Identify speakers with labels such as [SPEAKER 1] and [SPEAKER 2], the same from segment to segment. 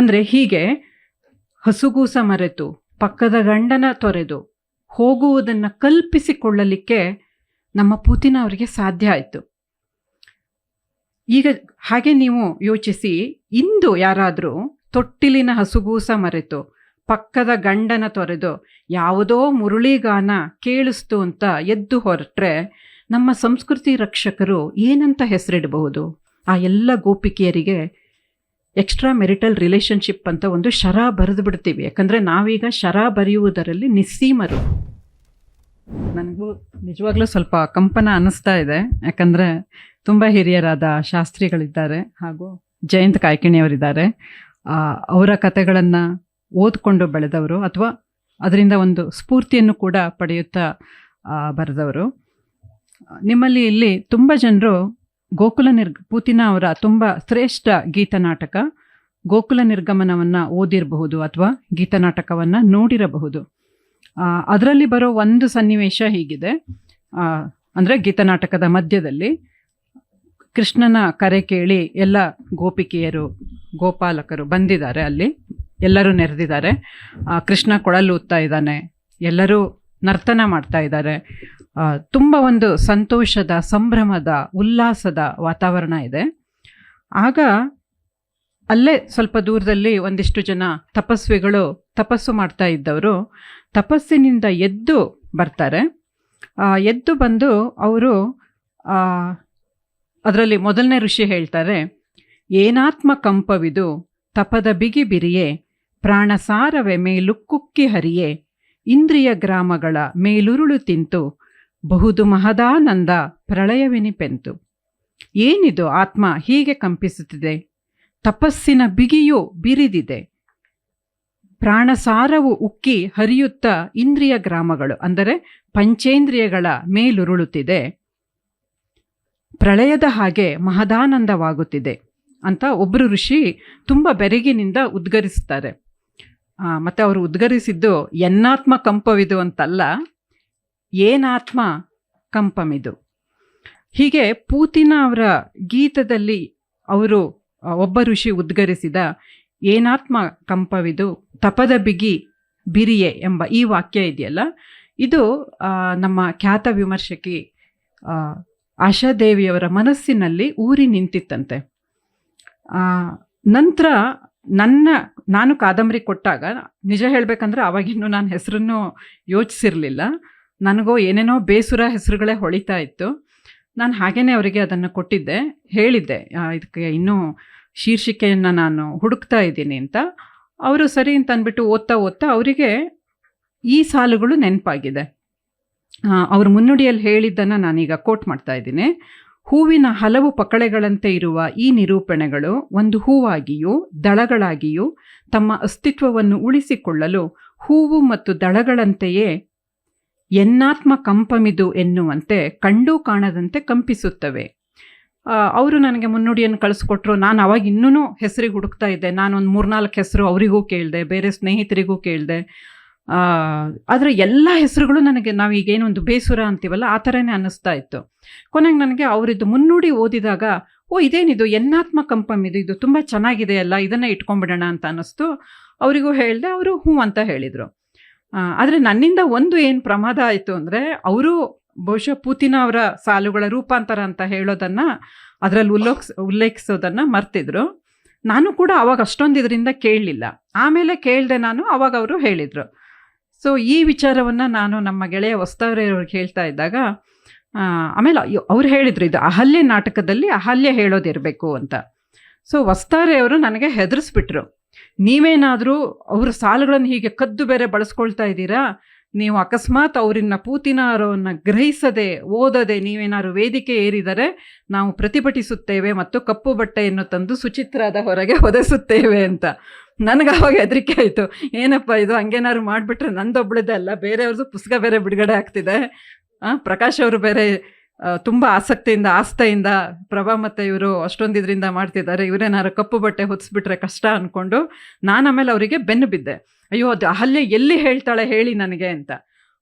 [SPEAKER 1] ಅಂದರೆ ಹೀಗೆ, ಹಸುಗೂಸ ಮರೆತು, ಪಕ್ಕದ ಗಂಡನ ತೊರೆದು ಹೋಗುವುದನ್ನು ಕಲ್ಪಿಸಿಕೊಳ್ಳಲಿಕ್ಕೆ ನಮ್ಮ ಪೂತಿನ ಅವರಿಗೆ ಸಾಧ್ಯ ಆಯಿತು. ಈಗ ಹಾಗೆ ನೀವು ಯೋಚಿಸಿ, ಇಂದು ಯಾರಾದರೂ ತೊಟ್ಟಿಲಿನ ಹಸುಗೂಸ ಮರೆತು, ಪಕ್ಕದ ಗಂಡನ ತೊರೆದು ಯಾವುದೋ ಮುರುಳಿಗಾನ ಕೇಳಿಸ್ತು ಅಂತ ಎದ್ದು ಹೊರಟ್ರೆ ನಮ್ಮ ಸಂಸ್ಕೃತಿ ರಕ್ಷಕರು ಏನಂತ ಹೆಸರಿಡಬಹುದು? ಆ ಎಲ್ಲ ಗೋಪಿಕೆಯರಿಗೆ ಎಕ್ಸ್ಟ್ರಾ ಮೆರಿಟಲ್ ರಿಲೇಷನ್ಶಿಪ್ ಅಂತ ಒಂದು ಶರ ಬರೆದು ಬಿಡ್ತೀವಿ. ಯಾಕಂದರೆ ನಾವೀಗ ಶರ ಬರೆಯುವುದರಲ್ಲಿ ನಿಸ್ಸೀಮರು. ನನಗೂ ನಿಜವಾಗ್ಲೂ ಸ್ವಲ್ಪ ಕಂಪನ ಅನ್ನಿಸ್ತಾ ಇದೆ. ಯಾಕಂದರೆ ತುಂಬ ಹಿರಿಯರಾದ ಶಾಸ್ತ್ರಿಗಳಿದ್ದಾರೆ ಹಾಗೂ ಜಯಂತ್ ಕಾಯ್ಕಿಣಿಯವರಿದ್ದಾರೆ. ಅವರ ಕಥೆಗಳನ್ನು ಓದ್ಕೊಂಡು ಬೆಳೆದವರು ಅಥವಾ ಅದರಿಂದ ಒಂದು ಸ್ಫೂರ್ತಿಯನ್ನು ಕೂಡ ಪಡೆಯುತ್ತಾ ಬರೆದವರು. ನಿಮ್ಮಲ್ಲಿ ಇಲ್ಲಿ ತುಂಬ ಜನರು ಗೋಕುಲ ನಿರ್ಗ, ಪೂತಿನ ಅವರ ತುಂಬ ಶ್ರೇಷ್ಠ ಗೀತನಾಟಕ ಗೋಕುಲ ನಿರ್ಗಮನವನ್ನು ಓದಿರಬಹುದು ಅಥವಾ ಗೀತನಾಟಕವನ್ನು ನೋಡಿರಬಹುದು. ಅದರಲ್ಲಿ ಬರೋ ಒಂದು ಸನ್ನಿವೇಶ ಹೀಗಿದೆ. ಅಂದರೆ ಗೀತನಾಟಕದ ಮಧ್ಯದಲ್ಲಿ ಕೃಷ್ಣನ ಕರೆ ಕೇಳಿ ಎಲ್ಲ ಗೋಪಿಕೆಯರು, ಗೋಪಾಲಕರು ಬಂದಿದ್ದಾರೆ ಅಲ್ಲಿ. ಎಲ್ಲರೂ ನೆರೆದಿದ್ದಾರೆ. ಕೃಷ್ಣ ಕೊಳಲು ಊದ್ತಾ ಇದ್ದಾನೆ. ಎಲ್ಲರೂ ನರ್ತನ ಮಾಡ್ತಾ ಇದ್ದಾರೆ. ತುಂಬ ಒಂದು ಸಂತೋಷದ, ಸಂಭ್ರಮದ, ಉಲ್ಲಾಸದ ವಾತಾವರಣ ಇದೆ. ಆಗ ಅಲ್ಲೇ ಸ್ವಲ್ಪ ದೂರದಲ್ಲಿ ಒಂದಿಷ್ಟು ಜನ ತಪಸ್ವಿಗಳು ತಪಸ್ಸು ಮಾಡ್ತಾ ಇದ್ದವರು ತಪಸ್ಸಿನಿಂದ ಎದ್ದು ಬರ್ತಾರೆ. ಎದ್ದು ಬಂದು ಅವರು ಅದರಲ್ಲಿ ಮೊದಲನೇ ಋಷಿ ಹೇಳ್ತಾರೆ, ಏನಾತ್ಮ ಕಂಪವಿದು, ತಪದ ಬಿಗಿ ಬಿರಿಯೇ, ಪ್ರಾಣಸಾರವೆ ಮೇಲುಕ್ಕುಕ್ಕಿ ಹರಿಯೇ, ಇಂದ್ರಿಯ ಗ್ರಾಮಗಳ ಮೇಲುರುಳು ತಿಂತು ಬಹುದು ಮಹದಾನಂದ ಪ್ರಳಯವೆನಿಪೆಂತು. ಏನಿದು ಆತ್ಮ ಹೀಗೆ ಕಂಪಿಸುತ್ತಿದೆ? ತಪಸ್ಸಿನ ಬಿಗಿಯು ಬಿರಿದಿದೆ. ಪ್ರಾಣಸಾರವು ಉಕ್ಕಿ ಹರಿಯುತ್ತಾ ಇಂದ್ರಿಯ ಗ್ರಾಮಗಳು, ಅಂದರೆ ಪಂಚೇಂದ್ರಿಯಗಳ ಮೇಲುರುಳುತ್ತಿದೆ. ಪ್ರಳಯದ ಹಾಗೆ ಮಹದಾನಂದವಾಗುತ್ತಿದೆ ಅಂತ ಒಬ್ಬರು ಋಷಿ ತುಂಬ ಬೆರಗಿನಿಂದ ಉದ್ಗರಿಸ್ತಾರೆ ಮತ್ತು ಮತ್ತೆ ಅವರು ಉದ್ಗರಿಸಿದ್ದು ಎನ್ನಾತ್ಮ ಕಂಪವಿದು ಅಂತಲ್ಲ. ಏನಾತ್ಮ ಕಂಪಮಿದು. ಹೀಗೆ ಪೂತಿನ ಅವರ ಗೀತದಲ್ಲಿ ಅವರು ಒಬ್ಬ ಋಷಿ ಉದ್ಗರಿಸಿದ ಏನಾತ್ಮ ಕಂಪವಿದು, ತಪದ ಬಿಗಿ ಬಿರಿಯೆ ಎಂಬ ಈ ವಾಕ್ಯ ಇದೆಯಲ್ಲ? ಇದು ನಮ್ಮ ಖ್ಯಾತ ವಿಮರ್ಶಕಿ ಆಶಾದೇವಿಯವರ ಮನಸ್ಸಿನಲ್ಲಿ ಊರಿ ನಿಂತಿತ್ತಂತೆ. ನಂತರ ನನ್ನ, ನಾನು ಕಾದಂಬರಿ ಕೊಟ್ಟಾಗ, ನಿಜ ಹೇಳಬೇಕಂದ್ರೆ ಅವಾಗಿನ್ನೂ ನಾನು ಹೆಸರನ್ನು ಯೋಚಿಸಿರಲಿಲ್ಲ. ನನಗೋ ಏನೇನೋ ಬೇಸುರ ಹೆಸರುಗಳೇ ಹೊಳಿತಾ ಇತ್ತು. ನಾನು ಹಾಗೇನೆ ಅವರಿಗೆ ಅದನ್ನು ಕೊಟ್ಟಿದ್ದೆ, ಹೇಳಿದ್ದೆ ಇದಕ್ಕೆ ಇನ್ನೂ ಶೀರ್ಷಿಕೆಯನ್ನು ನಾನು ಹುಡುಕ್ತಾ ಇದ್ದೀನಿ ಅಂತ. ಅವರು ಸರಿ ಅಂತ ಅಂದ್ಬಿಟ್ಟು ಓದ್ತಾ ಓದ್ತಾ ಅವರಿಗೆ ಈ ಸಾಲುಗಳು ನೆನಪಾಗಿದೆ. ಅವ್ರ ಮುನ್ನುಡಿಯಲ್ಲಿ ಹೇಳಿದ್ದನ್ನು ನಾನೀಗ ಕೋಟ್ ಮಾಡ್ತಾ ಇದ್ದೀನಿ. ಹೂವಿನ ಹಲವು ಪಕಳೆಗಳಂತೆ ಇರುವ ಈ ನಿರೂಪಣೆಗಳು ಒಂದು ಹೂವಾಗಿಯೂ, ದಳಗಳಾಗಿಯೂ ತಮ್ಮ ಅಸ್ತಿತ್ವವನ್ನು ಉಳಿಸಿಕೊಳ್ಳಲು ಹೂವು ಮತ್ತು ದಳಗಳಂತೆಯೇ ಎನ್ನಾತ್ಮ ಕಂಪಮಿದು ಎನ್ನುವಂತೆ ಕಂಡೂ ಕಾಣದಂತೆ ಕಂಪಿಸುತ್ತವೆ. ಅವರು ನನಗೆ ಮುನ್ನುಡಿಯನ್ನು ಕಳಿಸ್ಕೊಟ್ರು. ನಾನು ಅವಾಗ ಇನ್ನೂ ಹೆಸರಿಗೆ ಹುಡುಕ್ತಾ ಇದ್ದೆ. ನಾನೊಂದು ಮೂರ್ನಾಲ್ಕು ಹೆಸರು ಅವರಿಗೂ ಕೇಳಿದೆ, ಬೇರೆ ಸ್ನೇಹಿತರಿಗೂ ಕೇಳಿದೆ. ಆದರೆ ಎಲ್ಲ ಹೆಸರುಗಳು ನನಗೆ ನಾವೀಗೇನು ಒಂದು ಬೇಸುರ ಅಂತೀವಲ್ಲ, ಆ ಥರನೇ ಅನ್ನಿಸ್ತಾ ಇತ್ತು. ಕೊನೆಗೆ ನನಗೆ ಅವರಿದ್ದು ಮುನ್ನುಡಿ ಓದಿದಾಗ, ಓ, ಇದೇನಿದು? ಎನ್ನಾತ್ಮ ಕಂಪಮ್ ಇದು ಇದು ತುಂಬ ಚೆನ್ನಾಗಿದೆ ಅಲ್ಲ, ಇದನ್ನು ಇಟ್ಕೊಂಡ್ಬಿಡೋಣ ಅಂತ ಅನ್ನಿಸ್ತು. ಅವರಿಗೂ ಹೇಳಿದೆ, ಅವರು ಹ್ಞೂ ಅಂತ ಹೇಳಿದರು. ಆದರೆ ನನ್ನಿಂದ ಒಂದು ಏನು ಪ್ರಮಾದ ಆಯಿತು ಅಂದರೆ ಅವರು ಬಹುಶಃ ಪೂತಿನ ಅವರ ಸಾಲುಗಳ ರೂಪಾಂತರ ಅಂತ ಹೇಳೋದನ್ನು ಅದರಲ್ಲಿ ಉಲ್ಲೋಕ್ಸ್ ಉಲ್ಲೇಖಿಸೋದನ್ನು ಮರ್ತಿದ್ರು. ನಾನು ಕೂಡ ಅವಾಗ ಅಷ್ಟೊಂದು ಇದರಿಂದ ಕೇಳಲಿಲ್ಲ. ಆಮೇಲೆ ಕೇಳಿದೆ ನಾನು ಅವಾಗ ಅವರು ಹೇಳಿದರು. ಸೊ ಈ ವಿಚಾರವನ್ನು ನಾನು ನಮ್ಮ ಗೆಳೆಯ ಹೊಸ್ತವರೇವ್ರಿಗೆ ಹೇಳ್ತಾ ಇದ್ದಾಗ ಆಮೇಲೆ ಅವ್ರು ಹೇಳಿದರು ಇದು ಅಹಲ್ಯ ನಾಟಕದಲ್ಲಿ ಅಹಲ್ಯ ಹೇಳೋದಿರಬೇಕು ಅಂತ. ಸೊ ವಸ್ತಾರೆ ಅವರು ನನಗೆ ಹೆದರಿಸ್ಬಿಟ್ರು. ನೀವೇನಾದರೂ ಅವರ ಸಾಲುಗಳನ್ನು ಹೀಗೆ ಕದ್ದು ಬೇರೆ ಬಳಸ್ಕೊಳ್ತಾ ಇದ್ದೀರಾ? ನೀವು ಅಕಸ್ಮಾತ್ ಅವರನ್ನ ಪೂತಿನಾರವನ್ನು ಗ್ರಹಿಸದೆ, ಓದದೆ ನೀವೇನಾದ್ರು ವೇದಿಕೆ ಏರಿದರೆ ನಾವು ಪ್ರತಿಭಟಿಸುತ್ತೇವೆ ಮತ್ತು ಕಪ್ಪು ಬಟ್ಟೆಯನ್ನು ತಂದು ಸುಚಿತ್ರದ ಹೊರಗೆ ಒದಸುತ್ತೇವೆ ಅಂತ. ನನಗೆ ಅವಾಗ ಹೆದರಿಕೆ ಆಯಿತು. ಏನಪ್ಪ ಇದು? ಹಂಗೇನಾದ್ರು ಮಾಡಿಬಿಟ್ರೆ ಅಲ್ಲ ಬೇರೆಯವ್ರದ್ದು ಪುಸ್ತಕ ಬೇರೆ ಬಿಡುಗಡೆ ಆಗ್ತಿದೆ. ಪ್ರಕಾಶ್ ಅವರು ಬೇರೆ ತುಂಬ ಆಸಕ್ತಿಯಿಂದ, ಆಸ್ಥೆಯಿಂದ ಪ್ರಭಾ ಮತ್ತು ಇವರು ಅಷ್ಟೊಂದು ಇದರಿಂದ ಮಾಡ್ತಿದ್ದಾರೆ ಇವರೇನಾರು ಕಪ್ಪು ಬಟ್ಟೆ ಹೊದಿಸ್ಬಿಟ್ರೆ ಕಷ್ಟ ಅಂದ್ಕೊಂಡು ನಾನು ಆಮೇಲೆ ಅವರಿಗೆ ಬೆನ್ನು ಬಿದ್ದೆ. ಅಯ್ಯೋ, ಅದು ಅಲ್ಲೇ ಎಲ್ಲಿ ಹೇಳ್ತಾಳೆ ಹೇಳಿ ನನಗೆ ಅಂತ.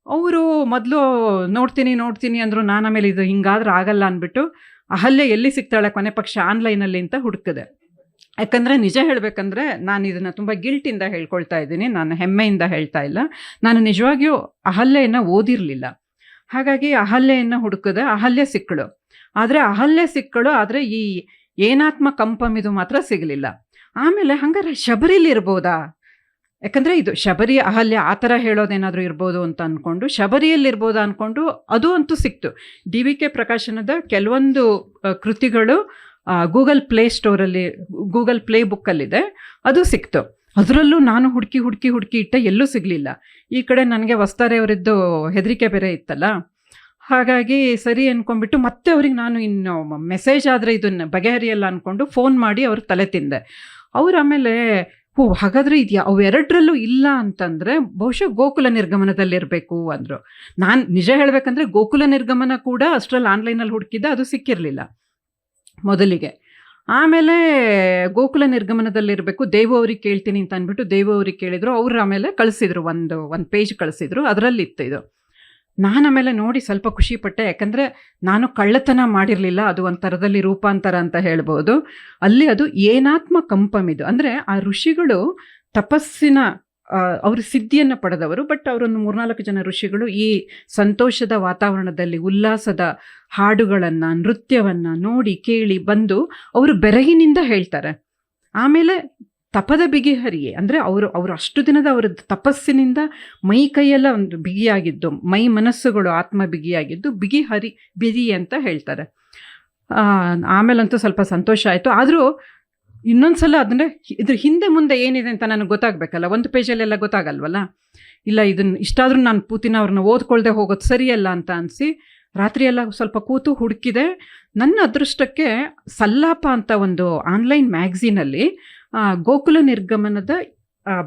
[SPEAKER 1] ಅವರು ಮೊದಲು ನೋಡ್ತೀನಿ ನೋಡ್ತೀನಿ ಅಂದರು ನಾನು ಆಮೇಲೆ ಇದು ಹಿಂಗಾದ್ರೆ ಆಗಲ್ಲ ಅಂದ್ಬಿಟ್ಟು ಅಹಲ್ಯ ಎಲ್ಲಿ ಸಿಗ್ತಾಳೆ ಕೊನೆ ಪಕ್ಷ ಆನ್ಲೈನಲ್ಲಿ ಅಂತ ಹುಡುಕಿದೆ. ಯಾಕಂದರೆ ನಿಜ ಹೇಳಬೇಕಂದ್ರೆ ನಾನು ಇದನ್ನು ತುಂಬ ಗಿಲ್ಟಿಂದ ಹೇಳ್ಕೊಳ್ತಾ ಇದ್ದೀನಿ. ನಾನು ಹೆಮ್ಮೆಯಿಂದ ಹೇಳ್ತಾ ಇಲ್ಲ. ನಾನು ನಿಜವಾಗಿಯೂ ಅಹಲ್ಯೆಯನ್ನು ಓದಿರಲಿಲ್ಲ. ಹಾಗಾಗಿ ಅಹಲ್ಯೆಯನ್ನು ಹುಡುಕಿದೆ ಅಹಲ್ಯ ಸಿಕ್ಕಳು. ಆದರೆ ಅಹಲ್ಯ ಸಿಕ್ಕಳು, ಆದರೆ ಈ ಏನಾತ್ಮ ಕಂಪಮ್ ಇದು ಮಾತ್ರ ಸಿಗಲಿಲ್ಲ. ಆಮೇಲೆ ಹಂಗಾರೆ ಶಬರಿಲಿ ಇರ್ಬೋದಾ? ಯಾಕಂದರೆ ಇದು ಶಬರಿ ಅಹಲ್ಯ ಆ ಥರ ಹೇಳೋದೇನಾದರೂ ಇರ್ಬೋದು ಅಂತ ಅಂದ್ಕೊಂಡು ಶಬರಿಯಲ್ಲಿ ಇರ್ಬೋದಾ ಅಂದ್ಕೊಂಡು ಅದು ಅಂತೂ ಸಿಕ್ತು. ಡಿ ವಿ ಕೆ ಪ್ರಕಾಶನದ ಕೆಲವೊಂದು ಕೃತಿಗಳು ಗೂಗಲ್ ಪ್ಲೇ ಸ್ಟೋರಲ್ಲಿ, ಗೂಗಲ್ ಪ್ಲೇ ಬುಕ್ಕಲ್ಲಿದೆ, ಅದು ಸಿಕ್ತು. ಅದರಲ್ಲೂ ನಾನು ಹುಡುಕಿ ಹುಡುಕಿ ಹುಡುಕಿ ಇಟ್ಟೆ ಎಲ್ಲೂ ಸಿಗಲಿಲ್ಲ. ಈ ಕಡೆ ನನಗೆ ವಸ್ತಾರೆಯವರಿದ್ದು ಹೆದರಿಕೆ ಬೇರೆ ಇತ್ತಲ್ಲ. ಹಾಗಾಗಿ ಸರಿ ಅಂದ್ಕೊಂಡ್ಬಿಟ್ಟು ಮತ್ತೆ ಅವ್ರಿಗೆ ನಾನು ಇನ್ನು ಮೆಸೇಜ್ ಆದರೆ ಇದನ್ನು ಬಗೆಹರಿಯಲ್ಲ ಅಂದ್ಕೊಂಡು ಫೋನ್ ಮಾಡಿ ಅವ್ರ ತಲೆ ತಿಂದೆ. ಅವ್ರು ಆಮೇಲೆ ಓ ಹಾಗಾದರೆ ಇದೆಯಾ ಅವೆರಡರಲ್ಲೂ ಇಲ್ಲ ಅಂತಂದರೆ ಬಹುಶಃ ಗೋಕುಲ ನಿರ್ಗಮನದಲ್ಲಿರಬೇಕು, ಅಂದರು. ನಾನು ನಿಜ ಹೇಳಬೇಕಂದ್ರೆ ಗೋಕುಲ ನಿರ್ಗಮನ ಕೂಡ ಅಷ್ಟರಲ್ಲಿ ಆನ್ಲೈನಲ್ಲಿ ಹುಡುಕಿದ್ದೆ, ಅದು ಸಿಕ್ಕಿರಲಿಲ್ಲ ಮೊದಲಿಗೆ. ಆಮೇಲೆ ಗೋಕುಲ ನಿರ್ಗಮನದಲ್ಲಿರಬೇಕು, ದೇವು ಅವ್ರಿಗೆ ಕೇಳ್ತೀನಿ ಅಂತ ಅಂದ್ಬಿಟ್ಟು ದೇವು ಅವ್ರಿಗೆ ಕೇಳಿದ್ರು. ಅವ್ರು ಆಮೇಲೆ ಕಳಿಸಿದ್ರು ಒಂದು ಒಂದು ಪೇಜ್ ಕಳಿಸಿದ್ರು. ಅದರಲ್ಲಿತ್ತು ಇದು. ನಾನು ಆಮೇಲೆ ನೋಡಿ ಸ್ವಲ್ಪ ಖುಷಿಪಟ್ಟೆ ಯಾಕಂದರೆ ನಾನು ಕಳ್ಳತನ ಮಾಡಿರಲಿಲ್ಲ. ಅದು ಒಂಥರದಲ್ಲಿ ಥರದಲ್ಲಿ ರೂಪಾಂತರ ಅಂತ ಹೇಳ್ಬೋದು. ಅಲ್ಲಿ ಅದು ಏನಾತ್ಮ ಕಂಪಮಿದು ಅಂದರೆ ಆ ಋಷಿಗಳು ತಪಸ್ಸಿನ ಅವರು ಸಿದ್ಧಿಯನ್ನು ಪಡೆದವರು, ಬಟ್ ಅವರೊಂದು ಮೂರ್ನಾಲ್ಕು ಜನ ಋಷಿಗಳು ಈ ಸಂತೋಷದ ವಾತಾವರಣದಲ್ಲಿ ಉಲ್ಲಾಸದ ಹಾಡುಗಳನ್ನು, ನೃತ್ಯವನ್ನು ನೋಡಿ ಕೇಳಿ ಬಂದು ಅವರು ಬೆರಗಿನಿಂದ ಹೇಳ್ತಾರೆ. ಆಮೇಲೆ ತಪದ ಬಿಗಿಹರಿಯೇ ಅಂದರೆ ಅವರು ಅವರು ಅಷ್ಟು ದಿನದ ಅವರ ತಪಸ್ಸಿನಿಂದ ಮೈ ಕೈಯೆಲ್ಲ ಒಂದು ಬಿಗಿಯಾಗಿದ್ದು, ಮೈ ಮನಸ್ಸುಗಳು ಆತ್ಮ ಬಿಗಿಯಾಗಿದ್ದು ಬಿಗಿ ಹರಿ, ಬಿಗಿ ಅಂತ ಹೇಳ್ತಾರೆ. ಆಮೇಲಂತೂ ಸ್ವಲ್ಪ ಸಂತೋಷ ಆಯಿತು. ಆದರೂ ಇನ್ನೊಂದು ಸಲ ಅದನ್ನೇ ಇದ್ರ ಹಿಂದೆ ಮುಂದೆ ಏನಿದೆ ಅಂತ ನನಗೆ ಗೊತ್ತಾಗಬೇಕಲ್ಲ? ಒಂದು ಪೇಜಲ್ಲೆಲ್ಲ ಗೊತ್ತಾಗಲ್ವಲ್ಲ? ಇಲ್ಲ ಇದನ್ನು ಇಷ್ಟಾದರೂ ನಾನು ಪೂತಿನ ಅವ್ರನ್ನ ಓದ್ಕೊಳ್ಳದೆ ಹೋಗೋದು ಸರಿಯಲ್ಲ ಅಂತ ಅನಿಸಿ, ರಾತ್ರಿಯೆಲ್ಲ ಸ್ವಲ್ಪ ಕೂತು ಹುಡುಕಿದೆ. ನನ್ನ ಅದೃಷ್ಟಕ್ಕೆ ಸಲ್ಲಾಪ ಅಂತ ಒಂದು ಆನ್ಲೈನ್ ಮ್ಯಾಗ್ಝೀನಲ್ಲಿ ಗೋಕುಲ ನಿರ್ಗಮನದ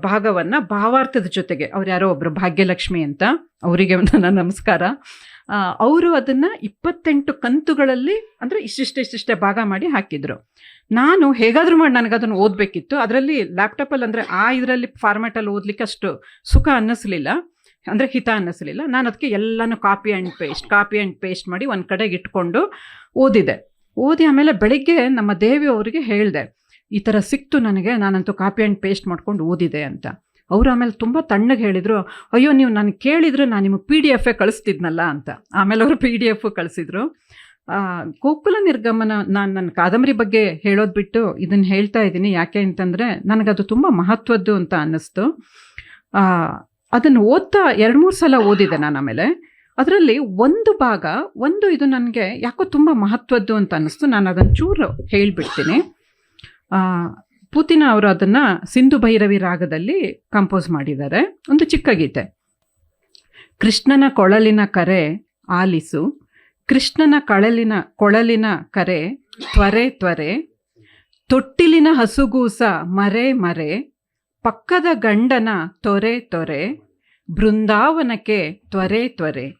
[SPEAKER 1] ಭಾಗವನ್ನು ಭಾವಾರ್ಥದ ಜೊತೆಗೆ, ಅವ್ರು ಯಾರೋ ಒಬ್ಬರು ಭಾಗ್ಯಲಕ್ಷ್ಮಿ ಅಂತ, ಅವರಿಗೆ ನನ್ನ ನಮಸ್ಕಾರ. ಅವರು ಅದನ್ನು ಇಪ್ಪತ್ತೆಂಟು ಕಂತುಗಳಲ್ಲಿ ಅಂದರೆ ಇಷ್ಟಿಷ್ಟೇ ಇಷ್ಟಿಷ್ಟೇ ಭಾಗ ಮಾಡಿ ಹಾಕಿದ್ರು. ನಾನು ಹೇಗಾದರೂ ಮಾಡಿ ನನಗೆ ಅದನ್ನು ಓದಬೇಕಿತ್ತು. ಅದರಲ್ಲಿ ಲ್ಯಾಪ್ಟಾಪಲ್ಲಿ ಅಂದರೆ ಆ ಇದರಲ್ಲಿ ಫಾರ್ಮ್ಯಾಟಲ್ಲಿ ಓದಲಿಕ್ಕೆ ಅಷ್ಟು ಸುಖ ಅನ್ನಿಸ್ಲಿಲ್ಲ. ಅಂದರೆ ಹಿತ ಅನ್ನಿಸ್ಲಿಲ್ಲ. ನಾನು ಅದಕ್ಕೆ ಎಲ್ಲನೂ copy and paste copy and paste ಮಾಡಿ ಒಂದು ಕಡೆಗೆ ಇಟ್ಕೊಂಡು ಓದಿದೆ. ಓದಿ ಆಮೇಲೆ ಬೆಳಿಗ್ಗೆ ನಮ್ಮ ದೇವಿ ಅವರಿಗೆ ಹೇಳಿದೆ ಈ ಥರ ಸಿಕ್ತು ನನಗೆ. ನಾನಂತೂ ಕಾಪಿ ಆ್ಯಂಡ್ ಪೇಸ್ಟ್ ಮಾಡ್ಕೊಂಡು ಓದಿದೆ ಅಂತ. ಅವರು ಆಮೇಲೆ ತುಂಬ ತಣ್ಣಗೆ ಹೇಳಿದರು, ಅಯ್ಯೋ, ನೀವು ನಾನು ಕೇಳಿದರೆ ನಾನು ನಿಮಗೆ ಪಿ ಡಿ ಎಫೇ ಕಳಿಸ್ತಿದ್ನಲ್ಲ ಅಂತ. ಆಮೇಲೆ ಅವರು ಪಿ ಡಿ ಎಫ್ ಕಳಿಸಿದ್ರು ಗೋಕುಲ ನಿರ್ಗಮನ ನಾನು ನನ್ನ ಕಾದಂಬರಿ ಬಗ್ಗೆ ಹೇಳೋದು ಬಿಟ್ಟು ಇದನ್ನು ಹೇಳ್ತಾ ಇದ್ದೀನಿ. ಯಾಕೆ ಅಂತಂದರೆ ನನಗದು ತುಂಬ ಮಹತ್ವದ್ದು ಅಂತ ಅನ್ನಿಸ್ತು. ಅದನ್ನು ಓದ್ತಾ ಎರಡು ಮೂರು ಸಲ ಓದಿದೆ ನಾನು ಆಮೇಲೆ. ಅದರಲ್ಲಿ ಒಂದು ಭಾಗ, ಒಂದು ಇದು ನನಗೆ ಯಾಕೋ ತುಂಬ ಮಹತ್ವದ್ದು ಅಂತ ಅನ್ನಿಸ್ತು. ನಾನು ಅದನ್ನು ಚೂರು ಹೇಳಿಬಿಡ್ತೀನಿ. ಪೂತಿನ ಅವರು ಅದನ್ನ ಸಿಂಧು ಭೈರವಿ ರಾಗದಲ್ಲಿ ಕಂಪೋಸ್ ಮಾಡಿದ್ದಾರೆ. ಒಂದು ಚಿಕ್ಕ ಗೀತೆ. ಕೃಷ್ಣನ ಕೊಳಲಿನ ಕರೆ ಆಲಿಸು. ಕೃಷ್ಣನ ಕಳಲಿನ, ಕೊಳಲಿನ ಕರೆ ತ್ವರೆ ತ್ವರೆ. ತೊಟ್ಟಿಲಿನ ಹಸುಗೂಸ ಮರೆ ಮರೆ. ಪಕ್ಕದ ಗಂಡನ ತೊರೆ ತೊರೆ. ಬೃಂದಾವನಕ್ಕೆ ತ್ವರೆ ತ್ವರೆ.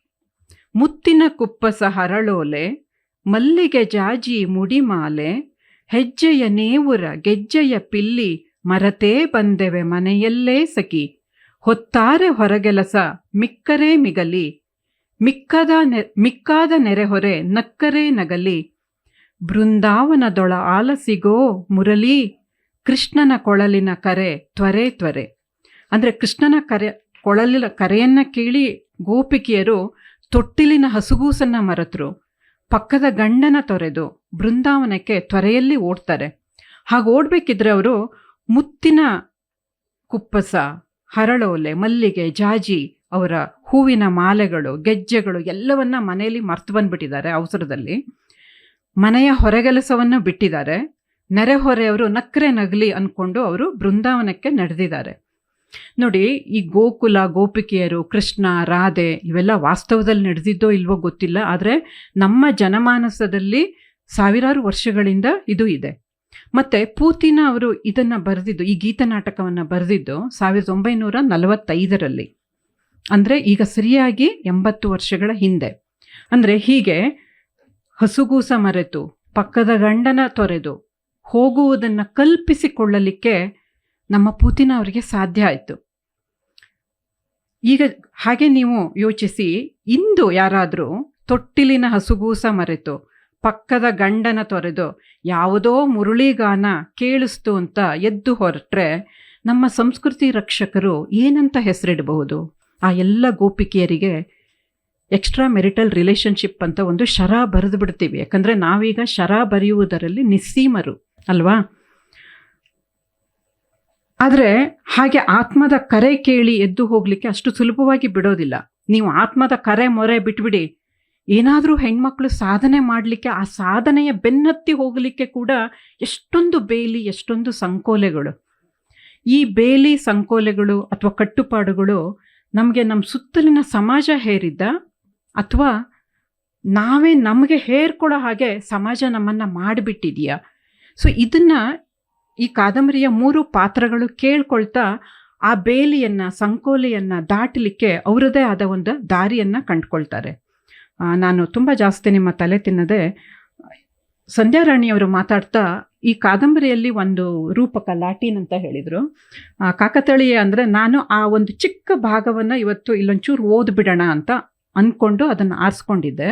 [SPEAKER 1] ಮುತ್ತಿನ ಕುಪ್ಪಸ ಹರಳೋಲೆ. ಮಲ್ಲಿಗೆ ಜಾಜಿ ಮುಡಿಮಾಲೆ. ಹೆಜ್ಜೆಯ ನೇವುರ ಗೆಜ್ಜೆಯ ಪಿಲ್ಲಿ ಮರತೇ ಬಂದೆವೆ ಮನೆಯಲ್ಲೇ ಸಖಿ ಹೊತ್ತಾರೆ ಹೊರಗೆಲಸ ಮಿಕ್ಕರೇ ಮಿಗಲಿ. ಮಿಕ್ಕದ ನೆ, ಮಿಕ್ಕಾದ ನೆರೆಹೊರೆ ನಕ್ಕರೇ ನಗಲಿ. ಬೃಂದಾವನದೊಳ ಆಲಸಿಗೋ ಮುರಳಿ, ಕೃಷ್ಣನ ಕೊಳಲಿನ ಕರೆ ತ್ವರೆ ತ್ವರೆ. ಅಂದರೆ ಕೃಷ್ಣನ ಕರೆ, ಕೊಳಲಿನ ಕರೆಯನ್ನು ಕೇಳಿ ಗೋಪಿಕೆಯರು ತೊಟ್ಟಿಲಿನ ಹಸುಗೂಸನ್ನು ಮರೆತರು. ಪಕ್ಕದ ಗಂಡನ ತೊರೆದು ಬೃಂದಾವನಕ್ಕೆ ತ್ವರೆಯಲ್ಲಿ ಓಡ್ತಾರೆ. ಹಾಗೆ ಓಡಬೇಕಿದ್ರೆ ಅವರು ಮುತ್ತಿನ ಕುಪ್ಪಸ, ಹರಳೋಲೆ, ಮಲ್ಲಿಗೆ, ಜಾಜಿ, ಅವರ ಹೂವಿನ ಮಾಲೆಗಳು, ಗೆಜ್ಜೆಗಳು ಎಲ್ಲವನ್ನ ಮನೆಯಲ್ಲಿ ಮರ್ತು ಬಂದ್ಬಿಟ್ಟಿದ್ದಾರೆ ಅವಸರದಲ್ಲಿ. ಮನೆಯ ಹೊರಗೆಲಸವನ್ನು ಬಿಟ್ಟಿದ್ದಾರೆ. ನೆರೆಹೊರೆಯವರು ನಕ್ರೆ ನಗಲಿ ಅಂದ್ಕೊಂಡು ಅವರು ಬೃಂದಾವನಕ್ಕೆ ನಡೆದಿದ್ದಾರೆ. ನೋಡಿ, ಈ ಗೋಕುಲ, ಗೋಪಿಕೆಯರು, ಕೃಷ್ಣ, ರಾಧೆ ಇವೆಲ್ಲ ವಾಸ್ತವದಲ್ಲಿ ನಡೆದಿದ್ದೋ ಇಲ್ವೋ ಗೊತ್ತಿಲ್ಲ, ಆದರೆ ನಮ್ಮ ಜನಮಾನಸದಲ್ಲಿ ಸಾವಿರಾರು ವರ್ಷಗಳಿಂದ ಇದು ಇದೆ. ಮತ್ತು ಪೂತಿನ ಅವರು ಇದನ್ನು ಬರೆದಿದ್ದು, ಈ ಗೀತನಾಟಕವನ್ನು ಬರೆದಿದ್ದು ಸಾವಿರದ ಒಂಬೈನೂರ ನಲವತ್ತೈದರಲ್ಲಿ. ಅಂದರೆ ಈಗ ಸರಿಯಾಗಿ ಎಂಬತ್ತು ವರ್ಷಗಳ ಹಿಂದೆ. ಅಂದರೆ ಹೀಗೆ, ಹಸುಗೂಸ ಮರೆತು, ಪಕ್ಕದ ಗಂಡನ ತೊರೆದು ಹೋಗುವುದನ್ನು ಕಲ್ಪಿಸಿಕೊಳ್ಳಲಿಕ್ಕೆ ನಮ್ಮ ಪೂತಿನ ಅವರಿಗೆ ಸಾಧ್ಯ ಆಯಿತು. ಈಗ ಹಾಗೆ ನೀವು ಯೋಚಿಸಿ, ಇಂದು ಯಾರಾದರೂ ತೊಟ್ಟಿಲಿನ ಹಸುಗೂಸ ಮರೆತು, ಪಕ್ಕದ ಗಂಡನ ತೊರೆದು ಯಾವುದೋ ಮುರುಳಿಗಾನ ಕೇಳಿಸ್ತು ಅಂತ ಎದ್ದು ಹೊರಟ್ರೆ ನಮ್ಮ ಸಂಸ್ಕೃತಿ ರಕ್ಷಕರು ಏನಂತ ಹೆಸರಿಡಬಹುದು? ಆ ಎಲ್ಲ ಗೋಪಿಕೆಯರಿಗೆ ಎಕ್ಸ್ಟ್ರಾ ಮೆರಿಟಲ್ ರಿಲೇಷನ್ಶಿಪ್ ಅಂತ ಒಂದು ಶರ ಬರೆದು ಬಿಡ್ತೀವಿ. ಯಾಕಂದರೆ ನಾವೀಗ ಶರ ಬರೆಯುವುದರಲ್ಲಿ ನಿಸ್ಸೀಮರು, ಅಲ್ವಾ? ಆದರೆ ಹಾಗೆ ಆತ್ಮದ ಕರೆ ಕೇಳಿ ಎದ್ದು ಹೋಗಲಿಕ್ಕೆ ಅಷ್ಟು ಸುಲಭವಾಗಿ ಬಿಡೋದಿಲ್ಲ. ನೀವು ಆತ್ಮದ ಕರೆ ಮೊರೆ ಬಿಟ್ಬಿಡಿ. ಏನಾದರೂ ಹೆಣ್ಮಕ್ಳು ಸಾಧನೆ ಮಾಡಲಿಕ್ಕೆ ಆ ಸಾಧನೆಯ ಬೆನ್ನತ್ತಿ ಹೋಗಲಿಕ್ಕೆ ಕೂಡ ಎಷ್ಟೊಂದು ಬೇಲಿ, ಎಷ್ಟೊಂದು ಸಂಕೋಲೆಗಳು. ಈ ಬೇಲಿ ಸಂಕೋಲೆಗಳು ಅಥವಾ ಕಟ್ಟುಪಾಡುಗಳು ನಮಗೆ ನಮ್ಮ ಸುತ್ತಲಿನ ಸಮಾಜ ಹೇರಿದ್ದ ಅಥವಾ ನಾವೇ ನಮಗೆ ಹೇರ್ಕೊಳ್ಳೋ ಹಾಗೆ ಸಮಾಜ ನಮ್ಮನ್ನು ಮಾಡಿಬಿಟ್ಟಿದೆಯಾ? ಸೊ ಇದನ್ನು ಈ ಕಾದಂಬರಿಯ ಮೂರು ಪಾತ್ರಗಳು ಕೇಳ್ಕೊಳ್ತಾ ಆ ಬೇಲಿಯನ್ನು, ಸಂಕೋಲೆಯನ್ನು ದಾಟಲಿಕ್ಕೆ ಅವರದೇ ಆದ ಒಂದು ದಾರಿಯನ್ನು ಕಂಡುಕೊಳ್ತಾರೆ. ನಾನು ತುಂಬ ಜಾಸ್ತಿ ನಿಮ್ಮ ತಲೆ ತಿನ್ನದೆ ಸಂಧ್ಯಾರಾಣಿಯವರು ಮಾತಾಡ್ತಾ ಈ ಕಾದಂಬರಿಯಲ್ಲಿ ಒಂದು ರೂಪಕ ಲಾಟಿನ್ ಅಂತ ಹೇಳಿದರು. ಕಾಕತಳಿಯ ಅಂದರೆ ನಾನು ಆ ಒಂದು ಚಿಕ್ಕ ಭಾಗವನ್ನು ಇವತ್ತು ಇಲ್ಲೊಂಚೂರು ಓದ್ಬಿಡೋಣ ಅಂತ ಅಂದ್ಕೊಂಡು ಅದನ್ನು ಆರಿಸ್ಕೊಂಡಿದ್ದೆ.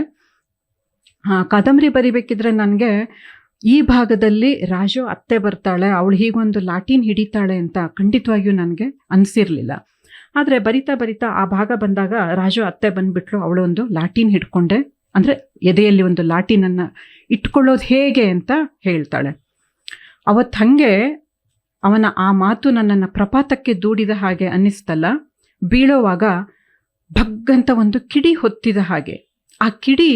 [SPEAKER 1] ಕಾದಂಬರಿ ಬರಿಬೇಕಿದ್ರೆ ನನಗೆ ಈ ಭಾಗದಲ್ಲಿ ರಾಜು ಅತ್ತೆ ಬರ್ತಾಳೆ, ಅವಳು ಹೀಗೊಂದು ಲಾಟಿನ್ ಹಿಡಿತಾಳೆ ಅಂತ ಖಂಡಿತವಾಗಿಯೂ ನನಗೆ ಅನಿಸಿರಲಿಲ್ಲ. ಆದರೆ ಬರಿತಾ ಬರಿತಾ ಆ ಭಾಗ ಬಂದಾಗ ರಾಜು ಅತ್ತೆ ಬಂದುಬಿಟ್ಲು, ಅವಳು ಒಂದು ಲಾಟಿನ್ ಹಿಡ್ಕೊಂಡೆ. ಅಂದರೆ ಎದೆಯಲ್ಲಿ ಒಂದು ಲಾಟಿನನ್ನು ಇಟ್ಕೊಳ್ಳೋದು ಹೇಗೆ ಅಂತ ಹೇಳ್ತಾಳೆ. ಅವತ್ತು ಹಾಗೆ ಅವನ ಆ ಮಾತು ನನ್ನನ್ನು ಪ್ರಪಾತಕ್ಕೆ ದೂಡಿದ ಹಾಗೆ ಅನ್ನಿಸ್ತಲ್ಲ, ಬೀಳೋವಾಗ ಭಗ್ಗಂತ ಒಂದು ಕಿಡಿ ಹೊತ್ತಿದ ಹಾಗೆ. ಆ ಕಿಡಿ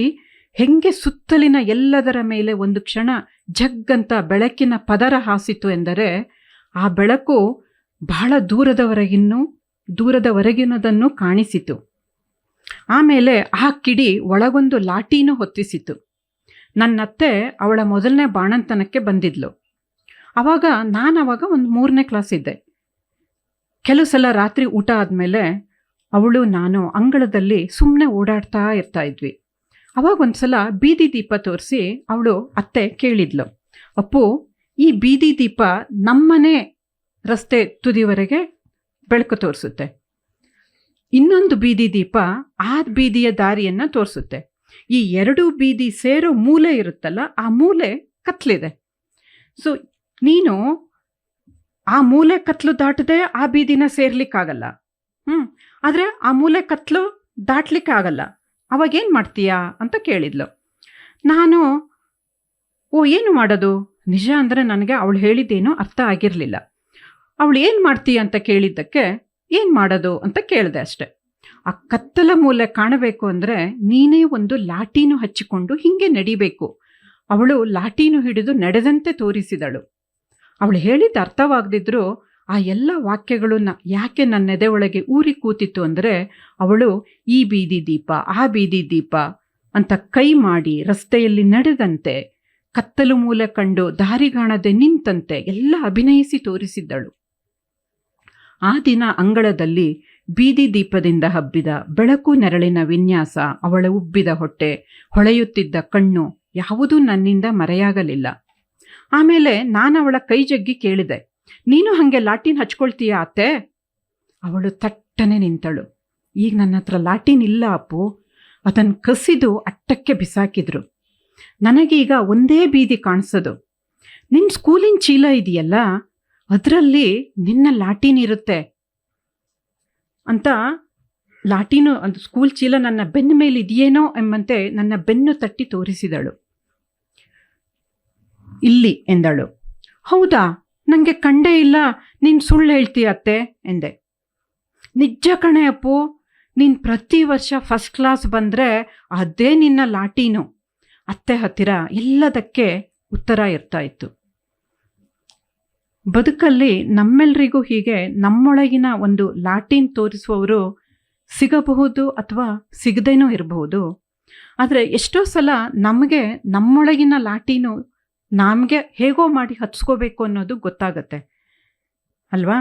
[SPEAKER 1] ಹೆಂಗೆ ಸುತ್ತಲಿನ ಎಲ್ಲದರ ಮೇಲೆ ಒಂದು ಕ್ಷಣ ಜಗ್ಗಂತ ಬೆಳಕಿನ ಪದರ ಹಾಸಿತು ಎಂದರೆ, ಆ ಬೆಳಕು ಬಹಳ ದೂರದವರೆಗಿನ್ನೂ ದೂರದವರೆಗಿನದನ್ನು ಕಾಣಿಸಿತು. ಆಮೇಲೆ ಆ ಕಿಡಿ ಒಳಗೊಂದು ಲಾಟೀನು ಹೊತ್ತಿಸಿತು. ನನ್ನತ್ತೆ ಅವಳ ಮೊದಲನೇ ಬಾಣಂತನಕ್ಕೆ ಬಂದಿದ್ಲು. ಆವಾಗ ನಾನು ಅವಾಗ ಒಂದು ಮೂರನೇ ಕ್ಲಾಸ್ ಇದ್ದೆ. ಕೆಲವು ಸಲ ರಾತ್ರಿ ಊಟ ಆದಮೇಲೆ ಅವಳು ನಾನು ಅಂಗಳದಲ್ಲಿ ಸುಮ್ಮನೆ ಓಡಾಡ್ತಾ ಇರ್ತಾ ಇದ್ವಿ. ಅವಾಗ ಒಂದು ಸಲ ಬೀದಿ ದೀಪ ತೋರಿಸಿ ಅವಳು ಅತ್ತೆ ಕೇಳಿದ್ಲು. ಅಪ್ಪು, ಈ ಬೀದಿ ದೀಪ ನಮ್ಮನೆ ರಸ್ತೆ ತುದಿವರೆಗೆ ಬೆಳಕು ತೋರಿಸುತ್ತೆ. ಇನ್ನೊಂದು ಬೀದಿ ದೀಪ ಆ ಬೀದಿಯ ದಾರಿಯನ್ನು ತೋರಿಸುತ್ತೆ. ಈ ಎರಡು ಬೀದಿ ಸೇರೋ ಮೂಲೆ ಇರುತ್ತಲ್ಲ, ಆ ಮೂಲೆ ಕತ್ಲಿದೆ. ಸೊ ನೀನು ಆ ಮೂಲೆ ಕತ್ಲು ದಾಟದೆ ಆ ಬೀದಿನ ಸೇರ್ಲಿಕ್ಕಾಗಲ್ಲ. ಹ್ಞೂ ಆದರೆ ಆ ಮೂಲೆ ಕತ್ಲು ದಾಟ್ಲಿಕ್ಕೆ ಆಗಲ್ಲ ಅವಾಗೇನು ಮಾಡ್ತೀಯಾ ಅಂತ ಕೇಳಿದ್ಲು. ನಾನು, ಓ, ಏನು ಮಾಡೋದು? ನಿಜ ಅಂದರೆ ನನಗೆ ಅವಳು ಹೇಳಿದ್ದೇನೋ ಅರ್ಥ ಆಗಿರಲಿಲ್ಲ. ಅವಳು ಏನು ಮಾಡ್ತೀಯ ಅಂತ ಕೇಳಿದ್ದಕ್ಕೆ, ಏನು ಮಾಡೋದು ಅಂತ ಕೇಳಿದೆ ಅಷ್ಟೆ. ಆ ಕತ್ತಲ ಮೂಲೆ ಕಾಣಬೇಕು ಅಂದರೆ ನೀನೇ ಒಂದು ಲಾಟೀನು ಹಚ್ಚಿಕೊಂಡು ಹೀಗೆ ನಡಿಬೇಕು. ಅವಳು ಲಾಟೀನು ಹಿಡಿದು ನಡೆದಂತೆ ತೋರಿಸಿದಳು. ಅವಳು ಹೇಳಿದ್ದು ಅರ್ಥವಾಗದಿದ್ರೂ ಆ ಎಲ್ಲ ವಾಕ್ಯಗಳನ್ನ ಯಾಕೆ ನನ್ನ ಎದೆ ಒಳಗೆ ಊರಿ ಕೂತಿತ್ತು ಅಂದರೆ, ಅವಳು ಈ ಬೀದಿ ದೀಪ, ಆ ಬೀದಿ ದೀಪ ಅಂತ ಕೈ ಮಾಡಿ ರಸ್ತೆಯಲ್ಲಿ ನಡೆದಂತೆ ಕತ್ತಲು ಮೂಲ ಕಂಡು ದಾರಿಗಾಣದೆ ನಿಂತಂತೆ ಎಲ್ಲ ಅಭಿನಯಿಸಿ ತೋರಿಸಿದ್ದಳು. ಆ ದಿನ ಅಂಗಳದಲ್ಲಿ ಬೀದಿ ದೀಪದಿಂದ ಹಬ್ಬಿದ ಬೆಳಕು ನೆರಳಿನ ವಿನ್ಯಾಸ ಅವಳ ಉಬ್ಬಿದ ಹೊಟ್ಟೆ, ಹೊಳೆಯುತ್ತಿದ್ದ ಕಣ್ಣು ಯಾವುದೂ ನನ್ನಿಂದ ಮರೆಯಾಗಲಿಲ್ಲ. ಆಮೇಲೆ ನಾನು ಅವಳ ಕೈ ಜಗ್ಗಿ ಕೇಳಿದೆ. ನೀನು ಹಾಗೆ ಲಾಟಿನ್ ಹಚ್ಕೊಳ್ತೀಯಾ ಅತ್ತೆ? ಅವಳು ತಟ್ಟನೆ ನಿಂತಳು. ಈಗ ನನ್ನ ಹತ್ರ ಲಾಟಿನ್ ಇಲ್ಲ ಅಪ್ಪು. ಅದನ್ನು ಕಸಿದು ಅಟ್ಟಕ್ಕೆ ಬಿಸಾಕಿದ್ರು. ನನಗೀಗ ಒಂದೇ ಬೀದಿ ಕಾಣಿಸೋದು. ನಿನ್ನ ಸ್ಕೂಲಿನ ಚೀಲ ಇದೆಯಲ್ಲ, ಅದರಲ್ಲಿ ನಿನ್ನ ಲಾಟಿನ್ ಇರುತ್ತೆ. ಅಂತ ಲಾಟಿನು, ಅದು ಸ್ಕೂಲ್ ಚೀಲ ನನ್ನ ಬೆನ್ನ ಮೇಲೆ ಇದೆಯೇನೋ ಎಂಬಂತೆ ನನ್ನ ಬೆನ್ನು ತಟ್ಟಿ ತೋರಿಸಿದಳು. ಇಲ್ಲಿ ಎಂದಳು. ಹೌದಾ? ನನಗೆ ಕಂಡೇ ಇಲ್ಲ, ನೀನು ಸುಳ್ಳು ಹೇಳ್ತೀಯ ಅತ್ತೆ, ಎಂದೆ. ನಿಜ ಕಣೆ ಅಪ್ಪು, ನೀನು ಪ್ರತಿ ವರ್ಷ ಫಸ್ಟ್ ಕ್ಲಾಸ್ ಬಂದರೆ ಅದೇ ನಿನ್ನ ಲಾಟೀನು ಅತ್ತೆ ಹತ್ತಿರ ಎಲ್ಲದಕ್ಕೆ ಉತ್ತರ ಇರ್ತಾ ಇತ್ತು. ಬದುಕಲ್ಲಿ ನಮ್ಮೆಲ್ಲರಿಗೂ ಹೀಗೆ ನಮ್ಮೊಳಗಿನ ಒಂದು ಲಾಟೀನ್ ತೋರಿಸುವವರು ಸಿಗಬಹುದು ಅಥವಾ ಸಿಗದೇನೂ ಇರಬಹುದು. ಆದರೆ ಎಷ್ಟೋ ಸಲ ನಮಗೆ ನಮ್ಮೊಳಗಿನ ಲಾಟೀನು ನಮಗೆ ಹೇಗೋ ಮಾಡಿ ಹಚ್ಕೋಬೇಕು ಅನ್ನೋದು ಗೊತ್ತಾಗತ್ತೆ. ಅಲ್ವಾ?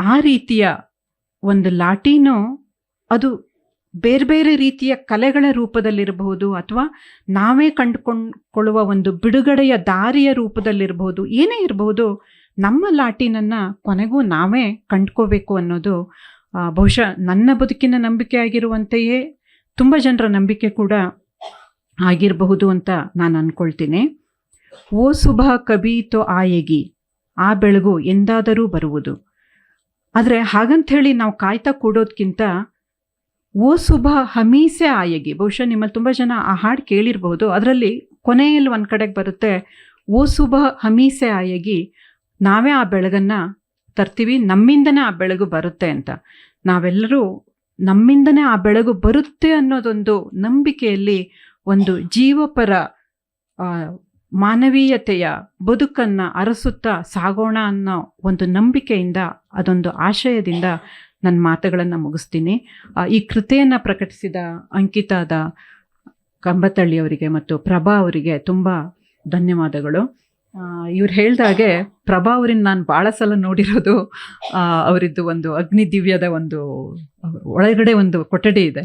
[SPEAKER 1] ಆ ರೀತಿಯ ಒಂದು ಲಾಟೀನು ಅದು ಬೇರೆ ಬೇರೆ ರೀತಿಯ ಕಲೆಗಳ ರೂಪದಲ್ಲಿರಬಹುದು ಅಥವಾ ನಾವೇ ಕಂಡುಕೊಂಡ್ಕೊಳ್ಳುವ ಒಂದು ಬಿಡುಗಡೆಯ ದಾರಿಯ ರೂಪದಲ್ಲಿರಬಹುದು, ಏನೇ ಇರಬಹುದು, ನಮ್ಮ ಲಾಟಿನನ್ನು ಕೊನೆಗೂ ನಾವೇ ಕಂಡ್ಕೋಬೇಕು ಅನ್ನೋದು ಬಹುಶಃ ನನ್ನ ಬದುಕಿನ ನಂಬಿಕೆ ಆಗಿರುವಂತೆಯೇ ತುಂಬ ಜನರ ನಂಬಿಕೆ ಕೂಡ ಆಗಿರಬಹುದು ಅಂತ ನಾನು ಅಂದ್ಕೊಳ್ತೀನಿ ಓ ಶುಭ ಕಬೀತೋ ಆಯಗಿ, ಆ ಬೆಳಗು ಎಂದಾದರೂ ಬರುವುದು. ಆದರೆ ಹಾಗಂಥೇಳಿ ನಾವು ಕಾಯ್ತಾ ಕೂಡೋದ್ಕಿಂತ ಓ ಶುಭ ಹಮೀಸೆ ಆಯಗಿ, ಬಹುಶಃ ನಿಮ್ಮಲ್ಲಿ ತುಂಬ ಜನ ಆ ಹಾಡು ಕೇಳಿರಬಹುದು, ಅದರಲ್ಲಿ ಕೊನೆಯಲ್ಲಿ ಒಂದು ಕಡೆಗೆ ಬರುತ್ತೆ, ಓ ಶುಭ ಹಮೀಸೆ ಆಯಗಿ, ನಾವೇ ಆ ಬೆಳಗನ್ನು ತರ್ತೀವಿ, ನಮ್ಮಿಂದನೇ ಆ ಬೆಳಗು ಬರುತ್ತೆ ಅಂತ. ನಾವೆಲ್ಲರೂ ನಮ್ಮಿಂದನೇ ಆ ಬೆಳಗು ಬರುತ್ತೆ ಅನ್ನೋದೊಂದು ನಂಬಿಕೆಯಲ್ಲಿ ಒಂದು ಜೀವಪರ ಮಾನವೀಯತೆಯ ಬದುಕನ್ನು ಅರಸುತ್ತಾ ಸಾಗೋಣ ಅನ್ನೋ ಒಂದು ನಂಬಿಕೆಯಿಂದ, ಅದೊಂದು ಆಶಯದಿಂದ ನನ್ನ ಮಾತುಗಳನ್ನು ಮುಗಿಸ್ತೀನಿ. ಈ ಕೃತಿಯನ್ನು ಪ್ರಕಟಿಸಿದ ಅಂಕಿತಾದ ಕಂಬತಳ್ಳಿಯವರಿಗೆ ಮತ್ತು ಪ್ರಭಾ ಅವರಿಗೆ ತುಂಬ ಧನ್ಯವಾದಗಳು. ಇವ್ರು ಹೇಳ್ದಾಗೆ ಪ್ರಭಾ ಅವ್ರನ್ನ ನಾನು ಭಾಳ ಸಲ ನೋಡಿರೋದು ಅವರಿದ್ದು ಒಂದು ಅಗ್ನಿ ದಿವ್ಯದ ಒಂದು ಒಳಗಡೆ ಒಂದು ಕೊಠಡಿ ಇದೆ.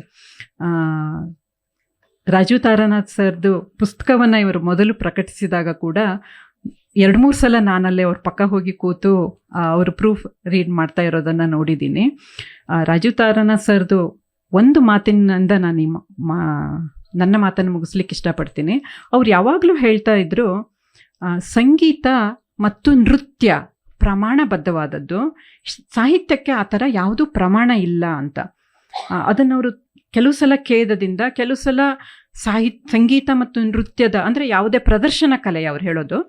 [SPEAKER 1] ರಾಜು ತಾರಾನಾಥ್ ಸರ್ದು ಪುಸ್ತಕವನ್ನು ಇವರು ಮೊದಲು ಪ್ರಕಟಿಸಿದಾಗ ಕೂಡ ಎರಡು ಮೂರು ಸಲ ನಾನಲ್ಲೇ ಅವ್ರ ಪಕ್ಕ ಹೋಗಿ ಕೂತು ಅವರು ಪ್ರೂಫ್ ರೀಡ್ ಮಾಡ್ತಾ ಇರೋದನ್ನು ನೋಡಿದ್ದೀನಿ. ರಾಜು ತಾರಾನಾಥ್ ಸರ್ದು ಒಂದು ಮಾತಿನಿಂದ ನಾನು ನನ್ನ ಮಾತನ್ನು ಮುಗಿಸ್ಲಿಕ್ಕೆ ಇಷ್ಟಪಡ್ತೀನಿ. ಅವ್ರು ಯಾವಾಗಲೂ ಹೇಳ್ತಾ ಇದ್ರು ಸಂಗೀತ ಮತ್ತು ನೃತ್ಯ ಪ್ರಮಾಣಬದ್ಧವಾದದ್ದು. ಸಾಹಿತ್ಯಕ್ಕೆ ಆ ಥರ ಯಾವುದೂ ಪ್ರಮಾಣ ಇಲ್ಲ ಅಂತ. ಅದನ್ನು ಅವರು ಕೆಲವು ಸಲ ಖೇದದಿಂದ, ಕೆಲವು ಸಲ ಸಾಹಿತ್ ಸಂಗೀತ ಮತ್ತು ನೃತ್ಯದ ಅಂದರೆ ಯಾವುದೇ ಪ್ರದರ್ಶನ ಕಲೆ ಅವ್ರು ಹೇಳೋದು,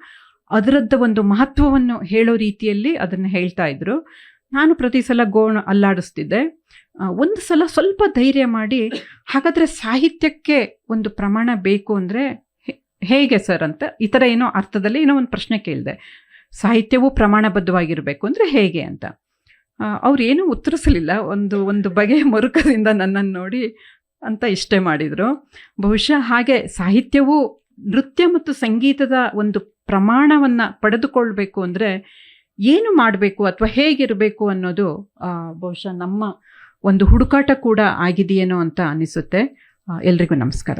[SPEAKER 1] ಅದರದ್ದು ಒಂದು ಮಹತ್ವವನ್ನು ಹೇಳೋ ರೀತಿಯಲ್ಲಿ ಅದನ್ನು ಹೇಳ್ತಾ ಇದ್ರು. ನಾನು ಪ್ರತಿ ಸಲ ಗೋಣ ಅಲ್ಲಾಡಿಸ್ತಿದ್ದೆ. ಒಂದು ಸಲ ಸ್ವಲ್ಪ ಧೈರ್ಯ ಮಾಡಿ, ಹಾಗಾದರೆ ಸಾಹಿತ್ಯಕ್ಕೆ ಒಂದು ಪ್ರಮಾಣ ಬೇಕು ಅಂದರೆ ಹೇಗೆ ಸರ್ ಅಂತ ಈ ಥರ ಏನೋ ಅರ್ಥದಲ್ಲಿ ಏನೋ ಒಂದು ಪ್ರಶ್ನೆ ಕೇಳಿದೆ. ಸಾಹಿತ್ಯವು ಪ್ರಮಾಣಬದ್ಧವಾಗಿರಬೇಕು ಅಂದರೆ ಹೇಗೆ ಅಂತ. ಅವ್ರು ಏನೂ ಉತ್ತರಿಸಲಿಲ್ಲ. ಒಂದು ಒಂದು ಬಗೆಯ ಮರುಕದಿಂದ ನನ್ನನ್ನು ನೋಡಿ ಅಂತ ಇಷ್ಟೇ ಮಾಡಿದರು. ಬಹುಶಃ ಹಾಗೆ ಸಾಹಿತ್ಯವು ನೃತ್ಯ ಮತ್ತು ಸಂಗೀತದ ಒಂದು ಪ್ರಮಾಣವನ್ನು ಪಡೆದುಕೊಳ್ಬೇಕು ಅಂದರೆ ಏನು ಮಾಡಬೇಕು ಅಥವಾ ಹೇಗಿರಬೇಕು ಅನ್ನೋದು ಬಹುಶಃ ನಮ್ಮ ಒಂದು ಹುಡುಕಾಟ ಕೂಡ ಆಗಿದೆಯೇನೋ ಅಂತ ಅನಿಸುತ್ತೆ. ಎಲ್ರಿಗೂ ನಮಸ್ಕಾರ.